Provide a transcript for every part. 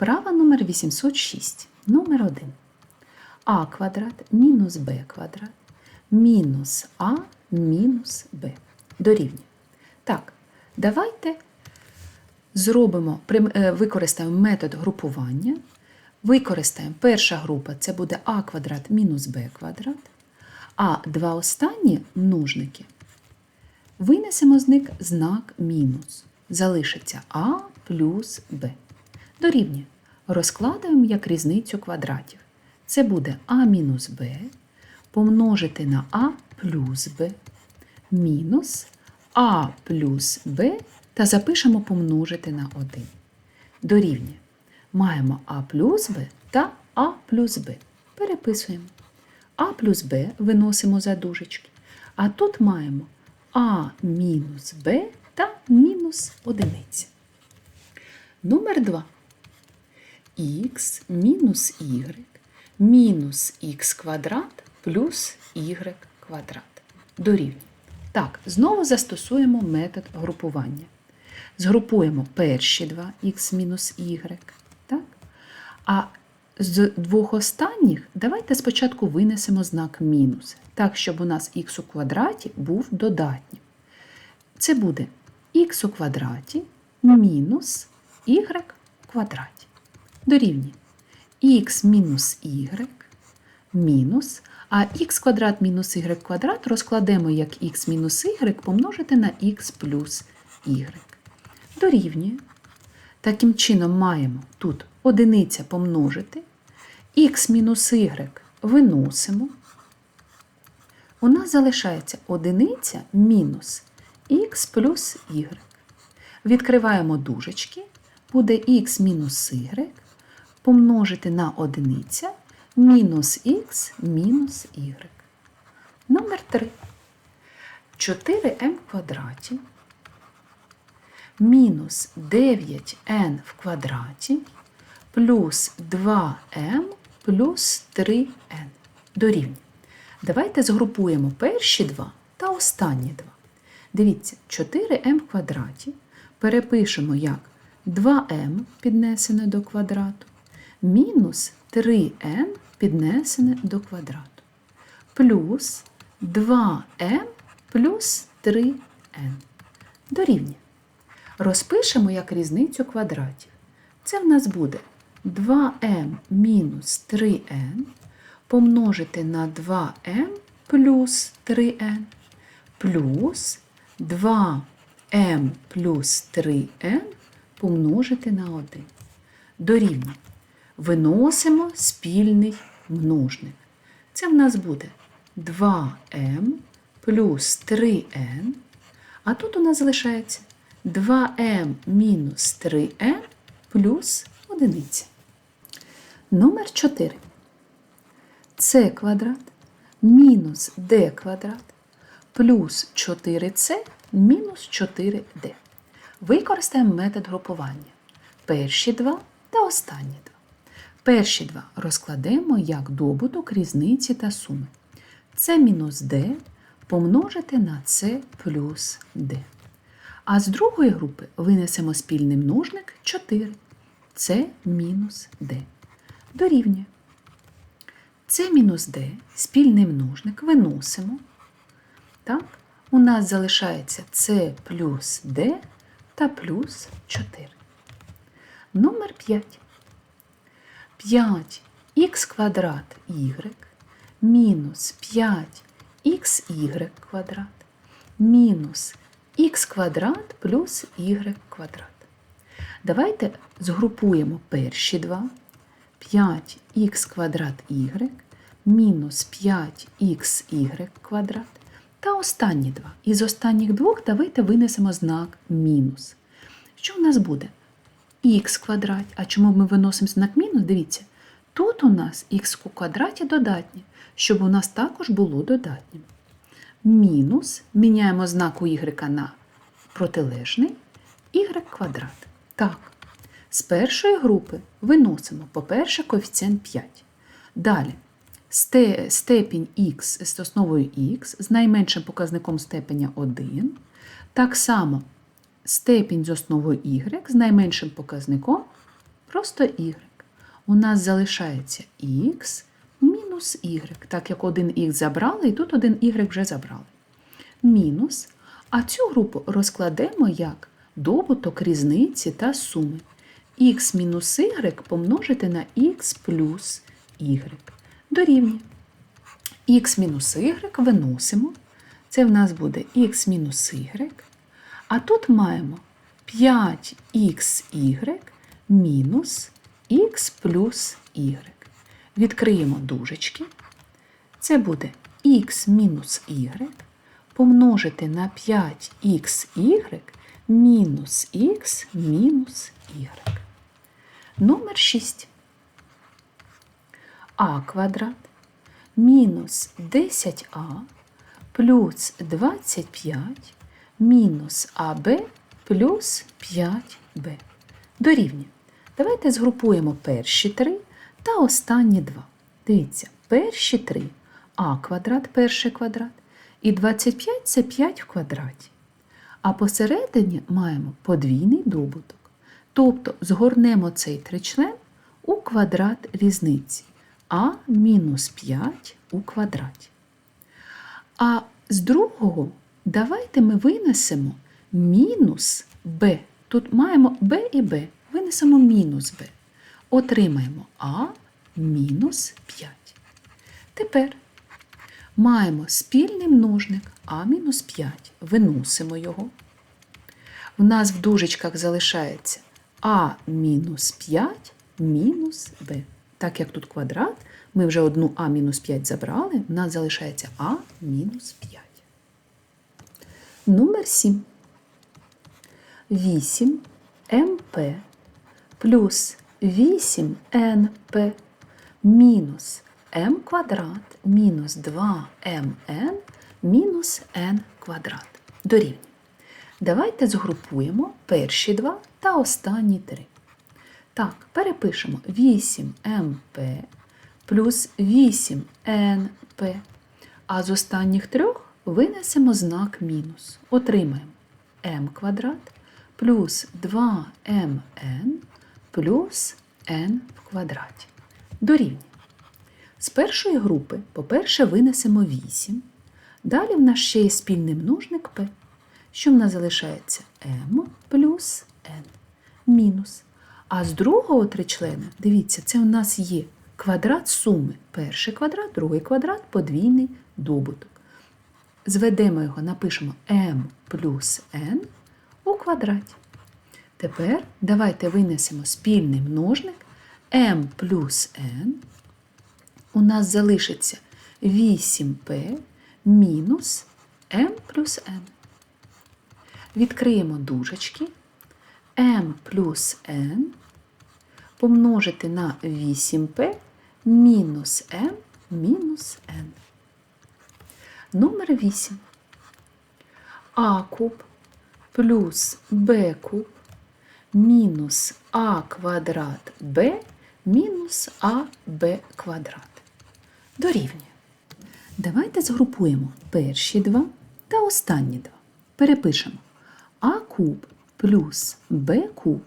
Вправа номер 806. Номер 1. А квадрат мінус Б квадрат мінус А мінус Б. Дорівнює. Так, давайте зробимо, е, використаємо метод групування. Використаємо перша група це буде А квадрат мінус Б квадрат. А два останні множники винесемо з них знак мінус. Залишиться А плюс Б. Дорівнює. Розкладаємо як різницю квадратів. Це буде А мінус Б помножити на А плюс Б мінус А плюс Б та запишемо помножити на 1. Дорівнює. Маємо А плюс Б та А плюс Б. Переписуємо. А плюс Б виносимо за дужечки. А тут маємо А мінус Б та мінус одиниця. Номер 2. Х мінус y мінус х квадрат плюс y квадрат. Дорівнює. Так, знову застосуємо метод групування. Згрупуємо перші два х мінус y. Так? А з двох останніх давайте спочатку винесемо знак мінус, так, щоб у нас х у квадраті був додатнім. Це буде х у квадраті мінус y в квадраті. Дорівнює х мінус y мінус, а х квадрат мінус y квадрат розкладемо як х мінус y помножити на х плюс y. Дорівнює. Таким чином маємо тут одиниця помножити, х мінус y виносимо. У нас залишається одиниця мінус х плюс y. Відкриваємо дужечки, буде х мінус y помножити на одиниця мінус х мінус y. Номер 3. 4m в квадраті мінус 9n в квадраті плюс 2m плюс 3n дорівнює. Давайте згрупуємо перші два та останні два. Дивіться, 4m в квадраті перепишемо як 2m піднесене до квадрату, мінус 3n піднесене до квадрату, плюс 2m плюс 3n дорівнює. Розпишемо як різницю квадратів. Це в нас буде 2m мінус 3n помножити на 2m плюс 3n плюс 2m плюс 3n помножити на 1. Дорівнює. Виносимо спільний множник. Це в нас буде 2m плюс 3n, а тут у нас залишається 2m мінус 3n плюс 1. Номер 4. С квадрат мінус d квадрат плюс 4c мінус 4d. Використаємо метод групування. Перші два та останні два. Перші два розкладемо як добуток різниці та суми. С мінус d помножити на c плюс d. А з другої групи винесемо спільний множник 4. С мінус d. Дорівнює. С мінус d спільний множник виносимо. Так? У нас залишається С плюс d та плюс 4. Номер 5. 5х квадрат y мінус 5xy квадрат мінус х квадрат плюс y квадрат. Давайте згрупуємо перші два. 5х квадрат y мінус 5xy квадрат та останні два. Із останніх двох давайте винесемо знак мінус. Що в нас буде? Х квадрат. А чому ми виносимо знак мінус? Дивіться, тут у нас х у квадраті додатнє, щоб у нас також було додатнім. Мінус міняємо знак у y на протилежний y квадрат. Так, з першої групи виносимо, по-перше, коефіцієнт 5. Далі степінь х з основою х з найменшим показником степеня 1. Так само степінь з основою y з найменшим показником Просто y. У нас залишається х мінус y, так як один х забрали, і тут один y вже забрали. Мінус. А цю групу розкладемо як добуток різниці та суми. х мінус y помножити на х плюс y. Дорівнює. х мінус y виносимо. Це в нас буде х мінус y. А тут маємо 5xy мінус х плюс y. Відкриємо дужечки. Це буде х мінус y помножити на 5xy мінус х мінус y. Номер 6. а квадрат мінус 10а плюс 25 мінус АБ плюс 5Б. Дорівнює. Давайте згрупуємо перші три та останні два. Дивіться, перші три а квадрат, перший квадрат, і 25 це 5 в квадраті. А посередині маємо подвійний добуток. Тобто згорнемо цей тричлен у квадрат різниці а мінус 5 у квадраті. А з другого давайте ми винесемо мінус b. Тут маємо b і b. Винесемо мінус b. Отримаємо а мінус 5. Тепер маємо спільний множник а мінус 5. Виносимо його. В нас в дужечках залишається а мінус 5 мінус b. Так як тут квадрат, ми вже одну а мінус 5 забрали, в нас залишається а мінус 5. Номер 7. 8 МП плюс 8 НП мінус М квадрат мінус 2МН мінус Н квадрат. Дорівнює. Давайте згрупуємо перші два та останні три. Так, перепишемо 8МП плюс 8НП. А з останніх трьох винесемо знак мінус. Отримаємо m квадрат плюс 2mn плюс n в квадраті. Дорівнює. З першої групи, по-перше, винесемо 8. Далі в нас ще є спільний множник p. Що в нас залишається m плюс n мінус. А з другого тричлена, дивіться, це у нас є квадрат суми. Перший квадрат, другий квадрат, подвійний добуток. Зведемо його, напишемо m плюс n у квадраті. Тепер давайте винесемо спільний множник m плюс n. У нас залишиться 8p мінус m плюс n. Відкриємо дужечки. m плюс n помножити на 8p мінус m мінус n. Номер 8. А куб плюс Б куб мінус А квадрат Б мінус АБ квадрат. Дорівнює. Давайте згрупуємо перші два та останні два. Перепишемо А куб плюс Б куб.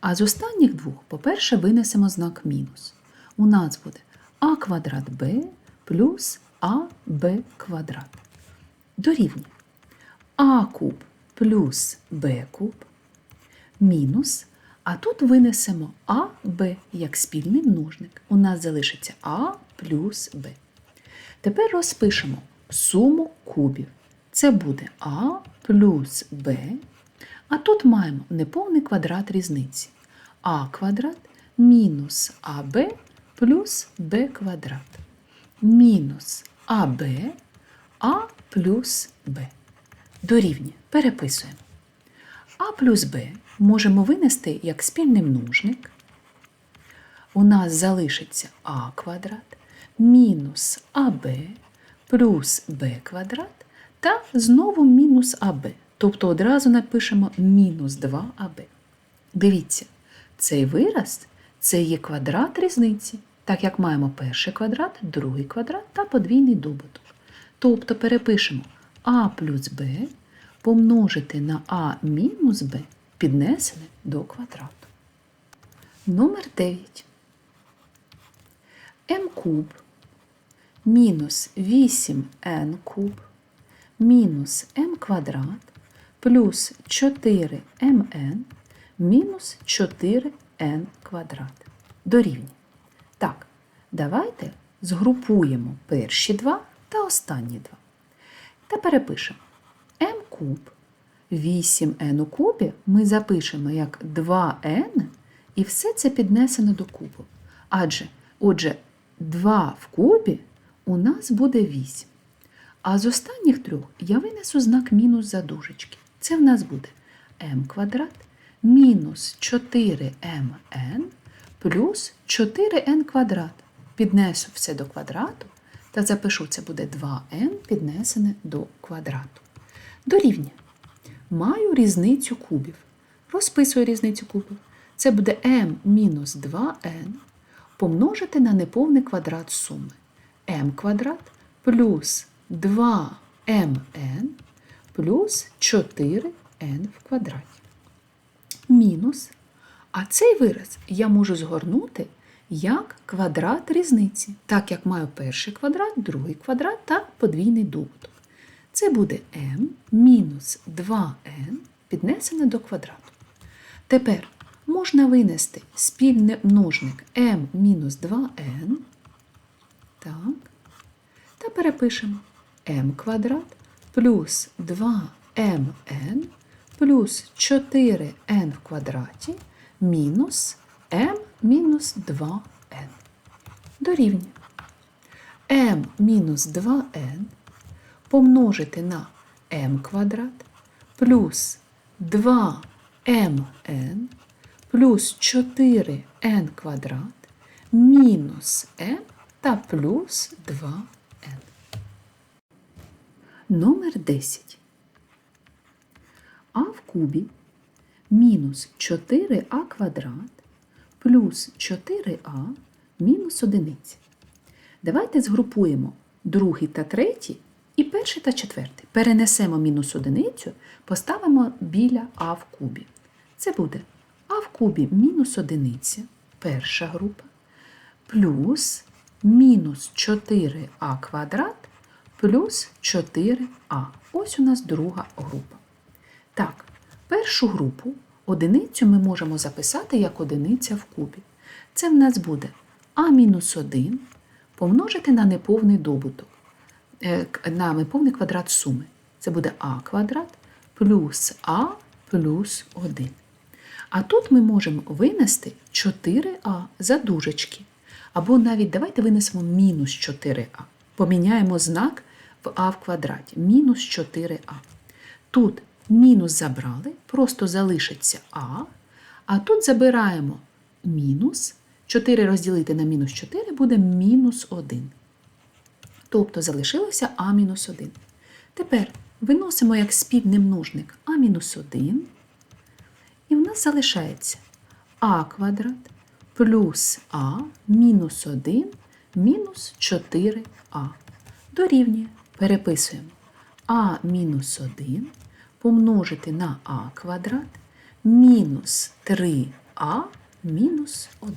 А з останніх двох, по-перше, винесемо знак мінус. У нас буде А квадрат Б плюс АБ квадрат. Дорівнює А куб плюс Б куб мінус. А тут винесемо А, Б як спільний множник. У нас залишиться А плюс Б. Тепер розпишемо суму кубів. Це буде А плюс Б. А тут маємо неповний квадрат різниці. А квадрат мінус АБ плюс Б квадрат. Мінус АБ А плюс Б. Дорівнює. Переписуємо. А плюс Б можемо винести як спільний множник. У нас залишиться А квадрат мінус АБ плюс Б квадрат та знову мінус АБ. Тобто одразу напишемо мінус 2АБ. Дивіться, цей вираз це є квадрат різниці, так як маємо перший квадрат, другий квадрат та подвійний добуток. Тобто перепишемо А плюс Б помножити на А мінус Б піднесене до квадрату. Номер 9. m куб мінус 8n куб мінус m квадрат плюс 4mn мінус 4n квадрат. Дорівнює. Так, давайте згрупуємо перші два та останні два. Та перепишемо m куб 8n у кубі ми запишемо як 2n, і все це піднесено до кубу. Адже, отже, 2 в кубі у нас буде 8. А з останніх трьох я винесу знак мінус за дужечки. Це в нас буде m квадрат мінус 4mn плюс 4n квадрат. Піднесу все до квадрату та запишу, це буде 2n піднесене до квадрату. Дорівнює. Маю різницю кубів. Розписую різницю кубів. Це буде m мінус 2n помножити на неповний квадрат суми. m квадрат плюс 2mn плюс 4n в квадраті. Мінус. А цей вираз я можу згорнути як квадрат різниці, так як маю перший квадрат, другий квадрат та подвійний добуток. Це буде m мінус 2n піднесене до квадрату. Тепер можна винести спільний множник m мінус 2n. Так. Та перепишемо m квадрат плюс 2mn плюс 4n в квадраті мінус m мінус 2n. Дорівнює. m мінус 2n помножити на m квадрат плюс 2mn плюс 4n квадрат мінус m та плюс 2n. Номер 10. А в кубі мінус 4а квадрат плюс 4а мінус одиниці. Давайте згрупуємо другий та третій і перший та четвертий. Перенесемо мінус одиницю, поставимо біля а в кубі. Це буде а в кубі мінус одиниця, перша група, плюс мінус 4а квадрат плюс 4а. Ось у нас друга група. Так, першу групу одиницю ми можемо записати як одиниця в кубі. Це в нас буде а-1 помножити на неповний добуток, е, на неповний квадрат суми. Це буде а квадрат плюс а плюс 1. А тут ми можемо винести 4а за дужечки. Або навіть давайте винесемо мінус 4а. Поміняємо знак в а в квадраті. Мінус 4а. Тут мінус забрали, просто залишиться а. А тут забираємо мінус. 4 розділити на мінус 4 буде мінус 1. Тобто залишилося а мінус 1. Тепер виносимо як спільний множник а мінус 1. І в нас залишається а квадрат плюс а мінус 1 мінус 4а. Дорівнює. Переписуємо а мінус 1 помножити на а квадрат мінус 3а мінус 1.